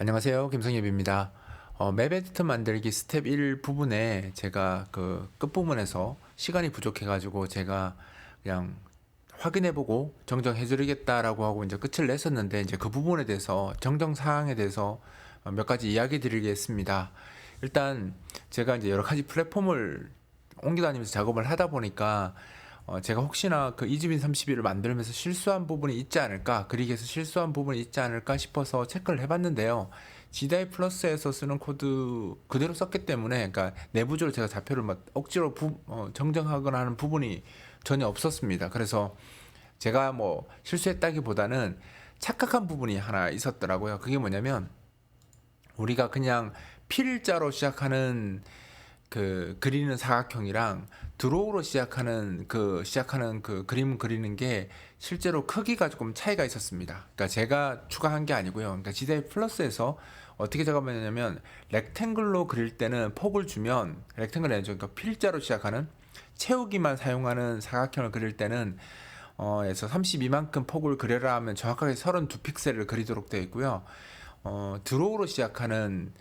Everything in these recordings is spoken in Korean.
안녕하세요. 김성엽입니다. 어, 맵 에디터 만들기 스텝 1 부분에 제가 그 끝부분에서 시간이 부족해가지고 제가 그냥 확인해보고 정정해드리겠다라고 하고 이제 끝을 냈었는데 이제 그 부분에 대해서 정정 사항에 대해서 어, 몇 가지 이야기 드리겠습니다. 일단 제가 이제 여러 가지 플랫폼을 옮겨 다니면서 작업을 하다 보니까 어, 제가 혹시나 그 이집인 31을 만들면서 실수한 부분이 있지 않을까, 그리기에서 실수한 부분이 있지 않을까 싶어서 체크를 해봤는데요. GDI 플러스에서 쓰는 코드 그대로 썼기 때문에, 그러니까 내부적으로 제가 좌표를 막 억지로 부- 어, 정정하거나 하는 부분이 전혀 없었습니다. 그래서 제가 뭐 실수했다기보다는 착각한 부분이 하나 있었더라고요. 그게 뭐냐면 우리가 그냥 필자로 시작하는 그 그리는 사각형이랑 드로우로 시작하는 그 시작하는 그 그림 그리는 게 실제로 크기가 조금 차이가 있었습니다. 그러니까 제가 추가한 게 아니고요. 그러니까 지대 플러스에서 어떻게 작업했냐면 렉탱글로 그릴 때는 폭을 주면 렉탱글 아니죠. 그러니까 필자로 시작하는 채우기만 사용하는 사각형을 그릴 때는 어, 에서 32만큼 폭을 그려라 하면 정확하게 32픽셀을 그리도록 되어 있고요. 어, 드로우로 시작하는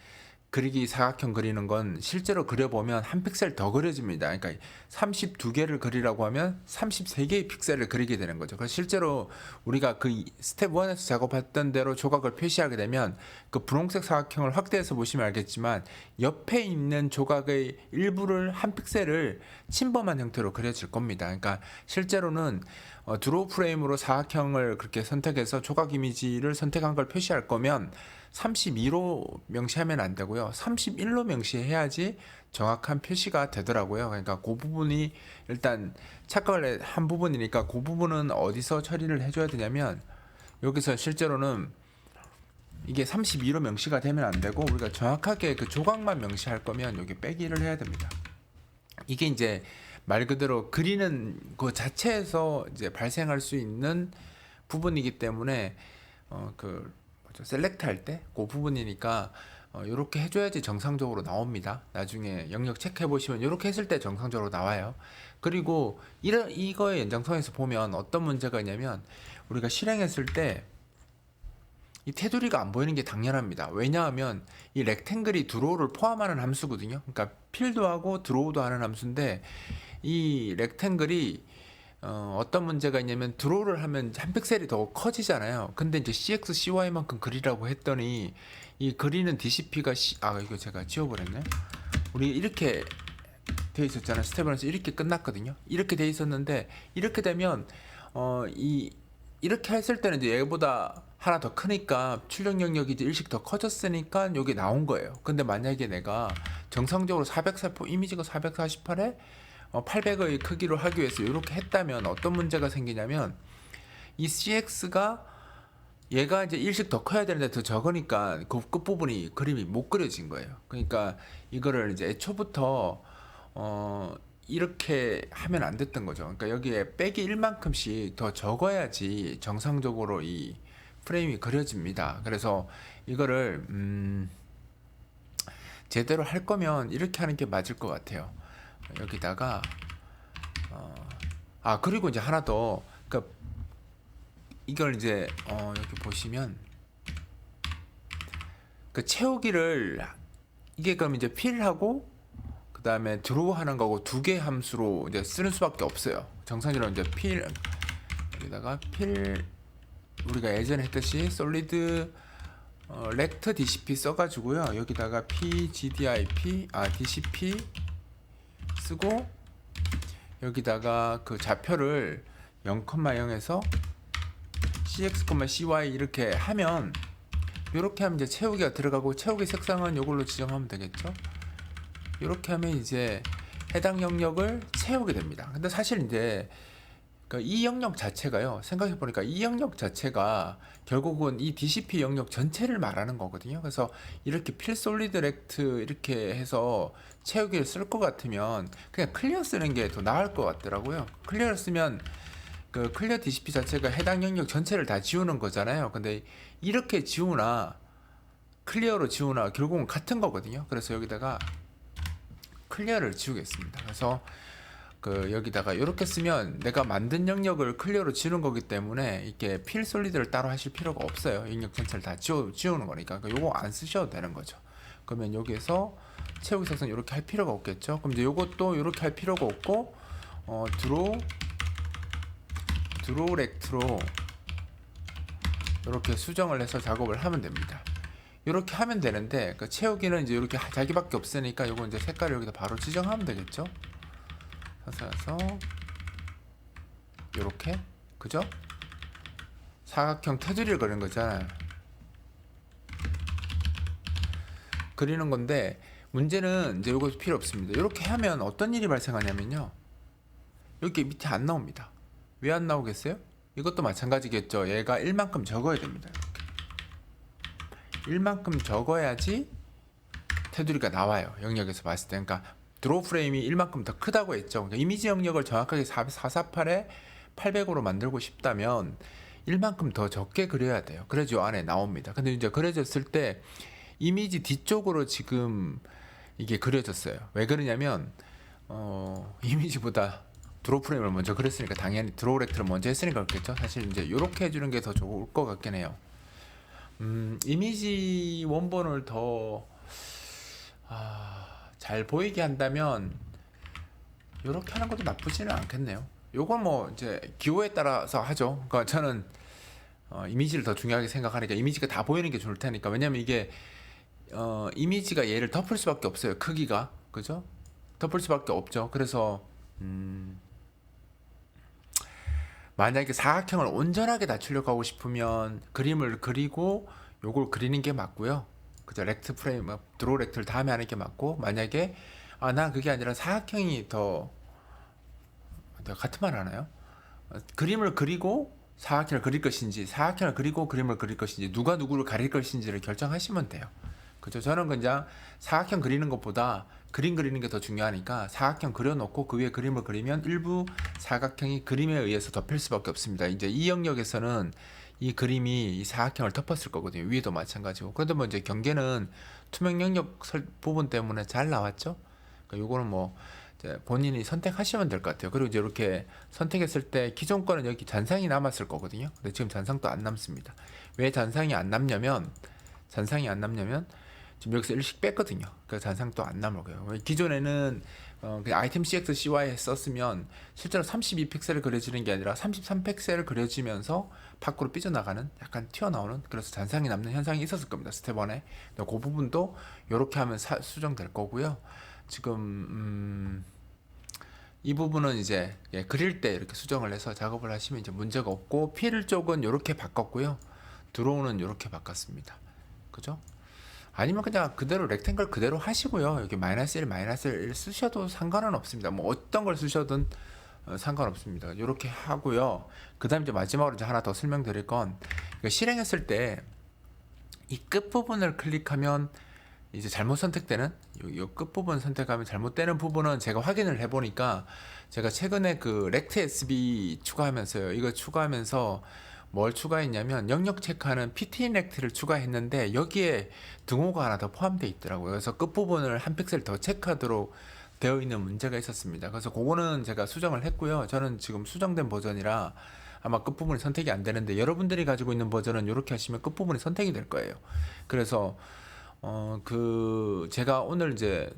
그리기 사각형 그리는 건 실제로 그려보면 한 픽셀 더 그려집니다. 그러니까 32개를 그리라고 하면 33개의 픽셀을 그리게 되는 거죠. 그래서 실제로 우리가 그 이- 스텝 1에서 작업했던 대로 조각을 표시하게 되면 그 분홍색 사각형을 확대해서 보시면 알겠지만 옆에 있는 조각의 일부를 한 픽셀을 침범한 형태로 그려질 겁니다. 그러니까 실제로는 어, 드로우 프레임으로 사각형을 그렇게 선택해서 조각 이미지를 선택한 걸 표시할 거면 32로 명시하면 안 되고요. 31로 명시해야지 정확한 표시가 되더라고요. 그러니까 그 부분이 일단 착각을 한 부분이니까 그 부분은 어디서 처리를 해줘야 되냐면 여기서 실제로는 이게 32로 명시가 되면 안 되고 우리가 정확하게 그 조각만 명시할 거면 여기 빼기를 해야 됩니다. 이게 이제 말 그대로 그리는 그 자체에서 이제 발생할 수 있는 부분이기 때문에 어그 셀렉트 할 때 그 부분이니까 어, 이렇게 해줘야지 정상적으로 나옵니다. 나중에 영역 체크해 보시면 이렇게 했을 때 정상적으로 나와요. 그리고 이런 이거의 연장선에서 보면 어떤 문제가 있냐면 우리가 실행했을 때 이 테두리가 안 보이는 게 당연합니다. 왜냐하면 이 렉탱글이 드로우를 포함하는 함수거든요. 그러니까 필드하고 드로우도 하는 함수인데 이 렉탱글이 어, 어떤 문제가 있냐면 드로우를 하면 한 픽셀이 더 커지잖아요. 근데 이제 CX, CY만큼 그리라고 했더니 이 그리는 DCP가 C, 아 이거 제가 지워버렸네. 우리 이렇게 돼 있었잖아요. 스텝에서 이렇게 끝났거든요. 이렇게 돼 있었는데 이렇게 되면 어 이 이렇게 했을 때는 이제 얘보다 하나 더 크니까 출력 영역이 이제 일씩 더 커졌으니까 여기 나온 거예요. 근데 만약에 내가 정상적으로 440 이미지가 448에 어, 800의 크기로 하기 위해서 이렇게 했다면 어떤 문제가 생기냐면 이 CX가 얘가 이제 일씩 더 커야 되는데 더 적으니까 그 끝부분이 그림이 못 그려진 거예요. 그러니까 이거를 이제 애초부터 어 이렇게 하면 안 됐던 거죠. 그러니까 여기에 빼기 1만큼씩 더 적어야지 정상적으로 이 프레임이 그려집니다. 그래서 이거를 음 제대로 할 거면 이렇게 하는 게 맞을 것 같아요. 여기다가 어, 아 그리고 이제 하나 더 그러니까 이걸 이제 어, 여기 보시면 그 채우기를 이게 그럼 이제 필하고 그 다음에 드로우 하는 거고 두 개 함수로 이제 쓰는 수밖에 없어요. 정상적으로 이제 필 여기다가 필 우리가 예전에 했듯이 솔리드 어, 렉트 DCP 써가지고요. 여기다가 PGDIP 아 DCP 쓰고 여기다가 그 좌표를 0,0에서 cx, cy 이렇게 하면 이렇게 하면 이제 채우기가 들어가고 채우기 색상은 이걸로 지정하면 되겠죠. 이렇게 하면 이제 해당 영역을 채우게 됩니다. 근데 사실 이제 그이 영역 자체가요. 생각해 보니까 이 영역 자체가 결국은 이 DCP 영역 전체를 말하는 거거든요. 그래서 이렇게 필 솔리드 렉트 이렇게 해서 채우기를 쓸 것 같으면 그냥 클리어 쓰는 게 더 나을 것 같더라고요. 클리어를 쓰면 그 클리어 DCP 자체가 해당 영역 전체를 다 지우는 거잖아요. 근데 이렇게 지우나 클리어로 지우나 결국은 같은 거거든요. 그래서 여기다가 클리어를 지우겠습니다. 그래서 그 여기다가 이렇게 쓰면 내가 만든 영역을 클리어로 지우는 거기 때문에 이렇게 필 솔리드를 따로 하실 필요가 없어요. 영역 전체를 다 지워, 지우는 거니까. 그러니까 요거 안 쓰셔도 되는 거죠. 그러면 여기에서 채우기 작성 이렇게 할 필요가 없겠죠. 그럼 이제 요것도 이렇게 할 필요가 없고 어 드로우 드로우 렉트로 이렇게 수정을 해서 작업을 하면 됩니다. 이렇게 하면 되는데 그 채우기는 이제 이렇게 자기밖에 없으니까 요거 이제 색깔을 여기다 바로 지정하면 되겠죠. 서서 이렇게 그죠? 사각형 테두리를 그리는 거잖아요. 그리는 건데 문제는 이제 이거 필요 없습니다. 이렇게 하면 어떤 일이 발생하냐면요. 여기 밑에 안 나옵니다. 왜 안 나오겠어요? 이것도 마찬가지겠죠. 얘가 1만큼 적어야 됩니다. 이렇게. 1만큼 적어야지 테두리가 나와요. 영역에서 봤을 때. 그러니까 드로우 프레임이 1만큼 더 크다고 했죠. 그러니까 이미지 영역을 정확하게 448에 800으로 만들고 싶다면 1만큼 더 적게 그려야 돼요. 그래야지 요 안에 나옵니다. 근데 이제 그려졌을 때 이미지 뒤쪽으로 지금 이게 그려졌어요. 왜 그러냐면 어, 이미지보다 드로우 프레임을 먼저 그렸으니까 당연히 드로우 렉트를 먼저 했으니까 그렇겠죠. 사실 이제 이렇게 해주는 게 더 좋을 것 같긴 해요. 음, 이미지 원본을 더 아, 잘 보이게 한다면 이렇게 하는 것도 나쁘지는 않겠네요. 요건 뭐 이제 기호에 따라서 하죠. 그러니까 저는 어, 이미지를 더 중요하게 생각하니까 이미지가 다 보이는 게 좋을 테니까 왜냐면 이게 어, 이미지가 얘를 덮을 수밖에 없어요. 크기가 그죠? 덮을 수밖에 없죠. 그래서 음, 만약에 사각형을 온전하게 낮추려고 하고 싶으면 그림을 그리고 요걸 그리는 게 맞고요. 그죠? 렉트 프레임, 뭐 드로우 렉트를 다음에 하는 게 맞고 만약에 아, 난 그게 아니라 사각형이 더 내가 같은 말 하나요? 어, 그림을 그리고 사각형을 그릴 것인지 사각형을 그리고 그림을 그릴 것인지 누가 누구를 가릴 것인지를 결정하시면 돼요. 그죠? 저는 그냥 사각형 그리는 것보다 그림 그리는 게 더 중요하니까 사각형 그려놓고 그 위에 그림을 그리면 일부 사각형이 그림에 의해서 덮일 수밖에 없습니다. 이제 이 영역에서는 이 그림이 이 사각형을 덮었을 거거든요. 위에도 마찬가지고. 그런데 뭐 이제 경계는 투명 영역 설- 부분 때문에 잘 나왔죠. 그러니까 요거는 뭐 본인이 선택하시면 될 것 같아요. 그리고 이제 이렇게 선택했을 때 기존 거는 여기 잔상이 남았을 거거든요. 근데 지금 잔상도 안 남습니다. 왜 잔상이 안 남냐면 잔상이 안 남냐면 지금 여기서 일씩 뺐거든요. 그 잔상도 안. 왜 기존에는 어, 그 아이템 CX CY 썼으면 실제로 32픽셀을 그려지는 게 아니라 33픽셀을 그려지면서 밖으로 삐져나가는 약간 튀어나오는 그래서 잔상이 남는 현상이 있었을 겁니다. 스텝 1에. 그 부분도 이렇게 하면 사- 수정될 거고요. 지금 음, 이 부분은 이제 예, 그릴 때 이렇게 수정을 해서 작업을 하시면 이제 문제가 없고 필 쪽은 이렇게 바꿨고요. 드로우는 이렇게 바꿨습니다. 그죠? 아니면 그냥 그대로 렉탱글 그대로 하시고요. 여기 마이너스 1, 마이너스 1 쓰셔도 상관은 없습니다. 뭐 어떤 걸 쓰셔든 어, 상관없습니다. 이렇게 하고요. 그 다음 이제 마지막으로 이제 하나 더 설명드릴 건 이거 실행했을 때 이 끝부분을 클릭하면 이제 잘못 선택되는 요, 요 끝부분 선택하면 잘못되는 부분은 제가 확인을 해보니까 제가 최근에 그 렉트 SB 추가하면서요. 이거 추가하면서 뭘 추가했냐면 영역 체크하는 PT 렉트를 추가했는데 여기에 등호가 하나 더 포함되어 있더라고요. 그래서 끝부분을 한 픽셀 더 체크하도록 되어 있는 문제가 있었습니다. 그래서 그거는 제가 수정을 했고요. 저는 지금 수정된 버전이라 아마 끝부분이 선택이 안 되는데 여러분들이 가지고 있는 버전은 이렇게 하시면 끝부분이 선택이 될 거예요. 그래서 어 그 제가 오늘 이제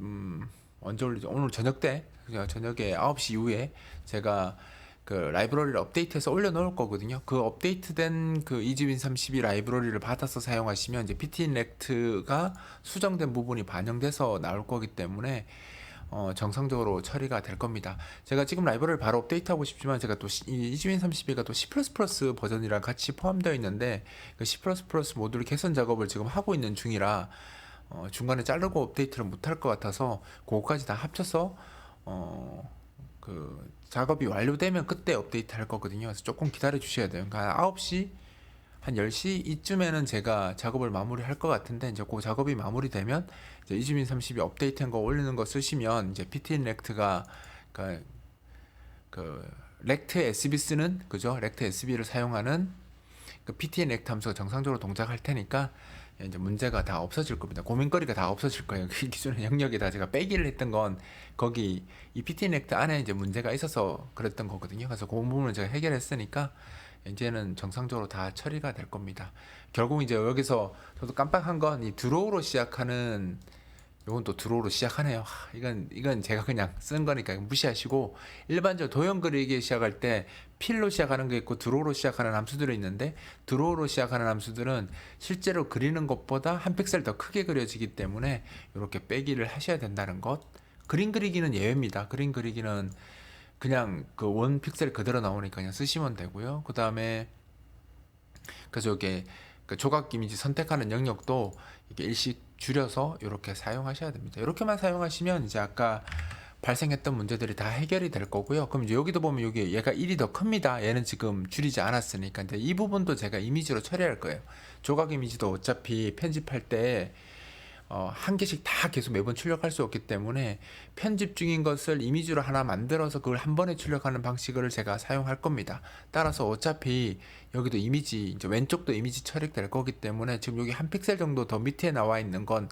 음 언제 올리죠? 오늘 저녁 때 저녁에 9시 이후에 제가 그 라이브러리를 업데이트해서 올려놓을 거거든요. 그 업데이트된 그 이지윈 32 라이브러리를 받아서 사용하시면 이제 PT 렉트가 수정된 부분이 반영돼서 나올 거기 때문에 어, 정상적으로 처리가 될 겁니다. 제가 지금 라이브러리를 바로 업데이트하고 싶지만 제가 또 이지윈 32가 또 C++ 버전이랑 같이 포함되어 있는데 그 C++ 모듈 개선 작업을 지금 하고 있는 중이라 어, 중간에 자르고 업데이트를 못할 것 같아서 그거까지 다 합쳐서 어, 그 작업이 완료되면 그때 업데이트 할 거거든요. 그래서 조금 기다려 주셔야 돼요. 그러니까 9시 한 10시 이쯤에는 제가 작업을 마무리할 것 같은데 이제 그 작업이 마무리되면 이제 이주민 30이 업데이트한 거 올리는 거 쓰시면 이제 PTN 렉트가 그러니까 그 렉트 SB 쓰는 그죠? 렉트 SB를 사용하는 그 PTN 액트 함수가 정상적으로 동작할 테니까 이제 문제가 다 없어질 겁니다. 고민거리가 다 없어질 거예요. 그 기존의 영역에다 제가 빼기를 했던 건 거기 이 PTN 액트 안에 이제 문제가 있어서 그랬던 거거든요. 그래서 그 부분을 제가 해결했으니까 이제는 정상적으로 다 처리가 될 겁니다. 결국 이제 여기서 저도 깜빡한 건 이 드로우로 시작하는 요건 또 드로우로 시작하네요. 하, 이건 이건 제가 그냥 쓴 거니까 무시하시고 일반적으로 도형 그리기 시작할 때 필로 시작하는 게 있고 드로우로 시작하는 함수들이 있는데 드로우로 시작하는 함수들은 실제로 그리는 것보다 한 픽셀 더 크게 그려지기 때문에 이렇게 빼기를 하셔야 된다는 것. 그림 그리기는 예외입니다. 그림 그리기는 그냥 그 원 픽셀 그대로 나오니까 그냥 쓰시면 되고요. 그 다음에 그래서 이게 그 조각 이미지 선택하는 영역도 이게 일씩 줄여서 이렇게 사용하셔야 됩니다. 이렇게만 사용하시면 이제 아까 발생했던 문제들이 다 해결이 될 거고요. 그럼 이제 여기도 보면 여기 얘가 1이 더 큽니다. 얘는 지금 줄이지 않았으니까 이제 이 부분도 제가 이미지로 처리할 거예요. 조각 이미지도 어차피 편집할 때 어, 한 개씩 다 계속 매번 출력할 수 없기 때문에 편집 중인 것을 이미지로 하나 만들어서 그걸 한 번에 출력하는 방식을 제가 사용할 겁니다. 따라서 어차피 여기도 이미지, 이제 왼쪽도 이미지 처리될 거기 때문에 지금 여기 한 픽셀 정도 더 밑에 나와 있는 건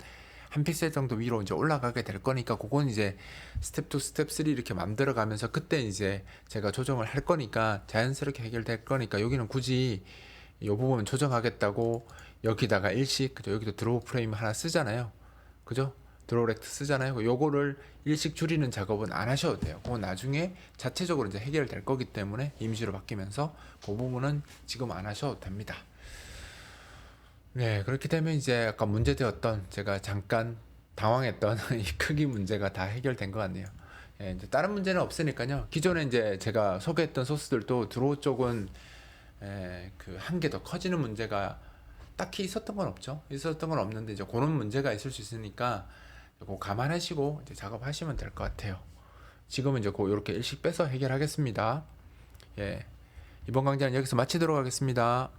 한 픽셀 정도 위로 이제 올라가게 될 거니까 그건 이제 스텝 2, 스텝 3 이렇게 만들어 가면서 그때 이제 제가 조정을 할 거니까 자연스럽게 해결될 거니까 여기는 굳이 이 부분 조정하겠다고 여기다가 일식 그죠? 여기도 드로우 프레임 하나 쓰잖아요. 그죠? 드로우 렉트 쓰잖아요. 요거를 일식 줄이는 작업은 안 하셔도 돼요. 그건 나중에 자체적으로 이제 해결될 거기 때문에 임시로 바뀌면서 그 부분은 지금 안 하셔도 됩니다. 네 그렇게 되면 이제 아까 문제되었던 제가 잠깐 당황했던 이 크기 문제가 다 해결된 것 같네요. 예, 이제 다른 문제는 없으니까요. 기존에 이제 제가 소개했던 소스들도 드로우 쪽은 예, 그 한 개 더 커지는 문제가 딱히 있었던 건 없죠. 있었던 건 없는데 이제 그런 문제가 있을 수 있으니까 그거 감안하시고 이제 작업하시면 될 것 같아요. 지금은 이제 그 이렇게 일씩 빼서 해결하겠습니다. 예. 이번 강좌는 여기서 마치도록 하겠습니다.